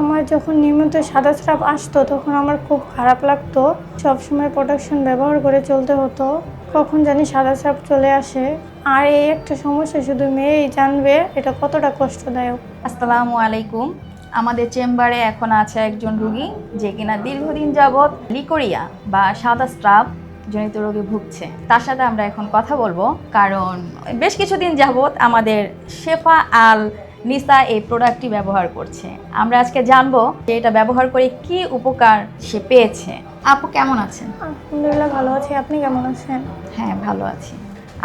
আমার যখন নিয়মিত সাদা স্রাব আসতো, তখন আমার খুব খারাপ লাগতো। সবসময় প্রোটেকশন ব্যবহার করে চলতে হতো। কখন জানি সাদা স্রাব চলে আসে। আর এই একটা সমস্যা শুধু মেয়েই জানবে, এটা কতটা কষ্টদায়ক। আসসালামু আলাইকুম। আমাদের চেম্বারে এখন আছে একজন রুগী, যে কিনা দীর্ঘদিন যাবৎ লিকোরিয়া বা সাদা স্ট্রাপ জনিত রোগে ভুগছে। তার সাথে আমরা এখন কথা বলব। কারণ বেশ কিছুদিন যাবৎ আমাদের শেফা আল নিসা এই প্রোডাক্টটি ব্যবহার করছে। আমরা আজকে জানব যে এটা ব্যবহার করে কি উপকার সে পেয়েছে। আপু কেমন আছেন? আলহামদুলিল্লাহ ভালো আছি। আপনি কেমন আছেন? হ্যাঁ ভালো আছি।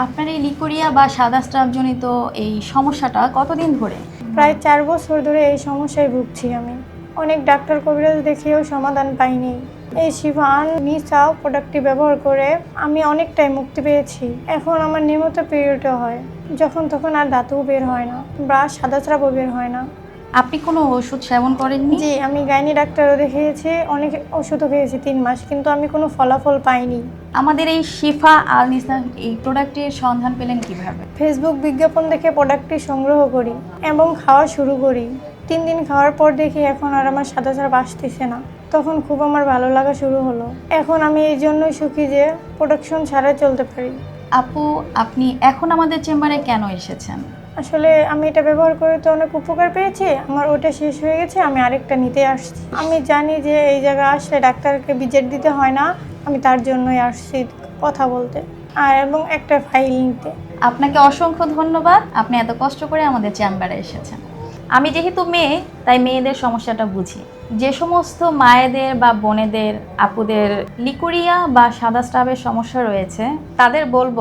আপনার এই লিকোরিয়া বা সাদা স্ট্রাপ জনিত এই সমস্যাটা কতদিন ধরে? প্রায় চার বছর ধরে এই সমস্যায় ভুগছি আমি। অনেক ডাক্তার কবিরাজ দেখিয়েও সমাধান পাইনি। এই শিভান নিসাও প্রোডাক্টটি ব্যবহার করে আমি অনেকটাই মুক্তি পেয়েছি। এখন আমার নিয়মিত পিরিয়ডও হয়। যখন তখন আর দাঁতও বের হয় না বা সাদা স্রাবও বের হয় না। আপনি কোনো ওষুধ সেবন করেননি? জি আমি গাইনি ডাক্তারও দেখিয়েছি অনেক ওষুধও খেয়েছি তিন মাস কিন্তু আমি কোনো ফলাফল পাইনি। আমাদের এই শিফা আল নিসা এই প্রোডাক্টের সন্ধান পেলেন কীভাবে? ফেসবুক বিজ্ঞাপন দেখে প্রোডাক্টটি সংগ্রহ করি এবং খাওয়া শুরু করি। তিন দিন খাওয়ার পর দেখি এখন আর আমার সাদা সারা আসতেছে না। তখন খুব আমার ভালো লাগা শুরু হলো। এখন আমি এই জন্যই সুখী যে প্রোডাকশন ছাড়াই চলতে পারি। আপু আপনি এখন আমাদের চেম্বারে কেন এসেছেন? আসলে আমি এটা ব্যবহার করে তো অনেক উপকার পেয়েছি আমার ওটা শেষ হয়ে গেছে আমি আরেকটা নিতে আসছি। আমি জানি যে এই জায়গায় আসলে ডাক্তারকে বিজেট দিতে হয় না আমি তার জন্যই আসছি কথা বলতে আর এবং একটা ফাইল নিতে। আপনাকে অসংখ্য ধন্যবাদ আপনি এত কষ্ট করে আমাদের চেম্বারে এসেছেন। আমি যেহেতু মেয়ে, তাই মেয়েদের সমস্যাটা বুঝি। যে সমস্ত মায়েদের বা বোনেদের, আপুদের লিকুরিয়া বা সাদা স্টাবের সমস্যা রয়েছে, তাদের বলব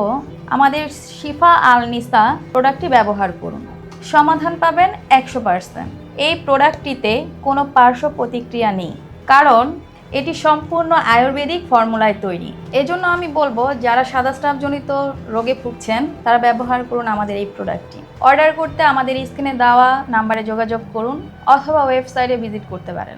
আমাদের শিফা আল নিসা প্রোডাক্টটি ব্যবহার করুন। সমাধান পাবেন একশো পার্সেন্ট। এই প্রোডাক্টটিতে কোনো পার্শ্ব প্রতিক্রিয়া নেই। কারণ এটি সম্পূর্ণ আয়ুর্বেদিক ফর্মুলায় তৈরি। এজন্য আমি বলব, যারা সাদা স্টাফজনিত রোগে ভুগছেন, তারা ব্যবহার করুন আমাদের এই প্রোডাক্টটি। অর্ডার করতে আমাদের স্ক্রিনে দেওয়া নাম্বারে যোগাযোগ করুন অথবা ওয়েবসাইটে ভিজিট করতে পারেন।